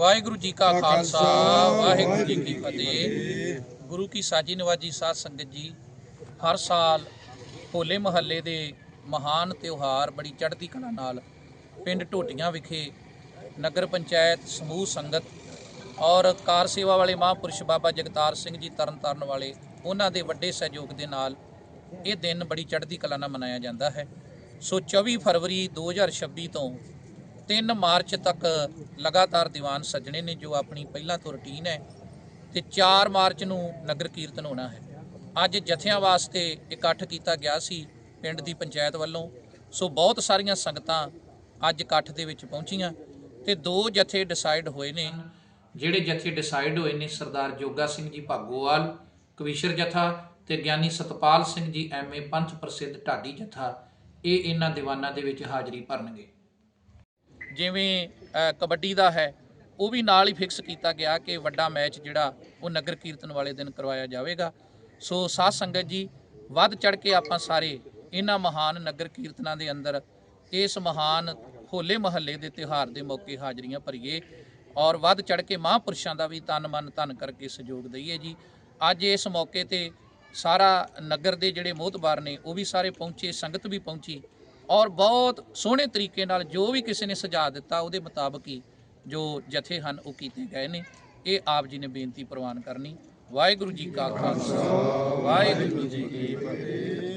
ਵਾਹਿਗੁਰੂ ਜੀ ਕਾ ਖਾਲਸਾ ਵਾਹਿਗੁਰੂ ਜੀ ਕੀ ਫਤਿਹ। ਗੁਰੂ ਕੀ ਸਾਜੀ ਨਵਾਜੀ ਸਾਧ ਸੰਗਤ ਜੀ ਹਰ ਸਾਲ ਹੋਲੇ ਮਹੱਲੇ ਦੇ ਮਹਾਨ ਤਿਉਹਾਰ ਬੜੀ ਚੜ੍ਹਦੀ ਕਲਾ ਨਾਲ ਪਿੰਡ ਢੋਟੀਆਂ ਵਿਖੇ ਨਗਰ ਪੰਚਾਇਤ ਸਮੂਹ ਸੰਗਤ ਔਰ ਕਾਰ ਸੇਵਾ ਵਾਲੇ ਮਹਾਂਪੁਰਸ਼ ਬਾਬਾ ਜਗਤਾਰ ਸਿੰਘ ਜੀ ਤਰਨਤਾਰਨ ਵਾਲੇ ਉਹਨਾਂ ਦੇ ਵੱਡੇ ਸਹਿਯੋਗ ਦੇ ਨਾਲ ਇਹ ਦਿਨ ਬੜੀ ਚੜ੍ਹਦੀ ਕਲਾ ਨਾਲ ਮਨਾਇਆ ਜਾਂਦਾ ਹੈ। ਸੋ 24 ਫਰਵਰੀ 2026 ਤੋਂ 3 ਮਾਰਚ ਤੱਕ ਲਗਾਤਾਰ ਦੀਵਾਨ ਸੱਜਣੇ ਨੇ, ਜੋ ਆਪਣੀ ਪਹਿਲਾਂ ਤੋਂ ਰੁਟੀਨ ਹੈ, ਤੇ 4 ਮਾਰਚ ਨੂੰ ਨਗਰ ਕੀਰਤਨ ਹੋਣਾ ਹੈ। ਅੱਜ ਜਥਿਆਂ ਵਾਸਤੇ ਇਕੱਠ ਕੀਤਾ ਗਿਆ ਸੀ ਪਿੰਡ ਦੀ ਪੰਚਾਇਤ ਵੱਲੋਂ। ਸੋ ਬਹੁਤ ਸਾਰੀਆਂ ਸੰਗਤਾਂ ਅੱਜ ਇਕੱਠ ਦੇ ਵਿੱਚ ਪਹੁੰਚੀਆਂ ਤੇ ਦੋ ਜਥੇ ਡਿਸਾਈਡ ਹੋਏ ਨੇ। ਜਿਹੜੇ ਜਥੇ ਡਿਸਾਈਡ ਹੋਏ ਨੇ, ਸਰਦਾਰ ਜੋਗਾ ਸਿੰਘ ਜੀ ਭਾਗੋਵਾਲ, ਕਵੀਸ਼ਰ ਜਥਾ ਤੇ ਗਿਆਨੀ ਸਤਪਾਲ ਸਿੰਘ ਜੀ ਐਮਏ ਪੰਥ ਪ੍ਰਸਿੱਧ ਢਾਡੀ ਜਥਾ, ਇਹ ਇਹਨਾਂ ਦੀਵਾਨਾਂ ਦੇ ਵਿੱਚ ਹਾਜ਼ਰੀ ਭਰਨਗੇ। ਜਿਵੇਂ ਕਬੱਡੀ ਦਾ ਹੈ, ਉਹ ਵੀ ਨਾਲ ਹੀ ਫਿਕਸ ਕੀਤਾ ਗਿਆ ਕਿ ਵੱਡਾ ਮੈਚ ਜਿਹੜਾ, ਉਹ ਨਗਰ ਕੀਰਤਨ ਵਾਲੇ ਦਿਨ ਕਰਵਾਇਆ ਜਾਵੇਗਾ। ਸੋ ਸਾਧ ਸੰਗਤ ਜੀ, ਵੱਧ ਚੜ ਕੇ ਆਪਾਂ ਸਾਰੇ ਇਹਨਾਂ ਮਹਾਨ ਨਗਰ ਕੀਰਤਨਾਂ ਦੇ ਅੰਦਰ, ਇਸ ਮਹਾਨ ਹੋਲੇ ਮਹੱਲੇ ਦੇ ਤਿਉਹਾਰ ਦੇ ਮੌਕੇ ਹਾਜ਼ਰੀਆਂ ਭਰੀਏ ਔਰ ਵੱਧ ਚੜ ਕੇ ਮਹਾਂਪੁਰਸ਼ਾਂ ਦਾ ਵੀ ਤਨ ਮਨ ਧਨ ਕਰਕੇ ਸਹਿਯੋਗ ਦਈਏ ਜੀ। ਅੱਜ ਇਸ ਮੌਕੇ ਤੇ ਸਾਰਾ ਨਗਰ ਦੇ ਜਿਹੜੇ ਮੋਹਤਬਾਰ ਨੇ, ਉਹ ਵੀ ਸਾਰੇ ਪਹੁੰਚੇ, ਸੰਗਤ ਵੀ ਪਹੁੰਚੀ। ਔਰ ਬਹੁਤ ਸੋਹਣੇ ਤਰੀਕੇ ਨਾਲ ਜੋ ਵੀ ਕਿਸੇ ਨੇ ਸੁਝਾਅ ਦਿੱਤਾ, ਉਹਦੇ ਮੁਤਾਬਕ ਹੀ ਜੋ ਜਥੇ ਹਨ, ਉਹ ਕੀਤੇ ਗਏ ਨੇ। ਇਹ ਆਪ ਜੀ ਨੇ ਬੇਨਤੀ ਪ੍ਰਵਾਨ ਕਰਨੀ। ਵਾਹਿਗੁਰੂ ਜੀ ਕਾ ਖਾਲਸਾ। ਵਾਹਿਗੁਰੂ ਜੀ ਕੀ ਫਤਿਹ।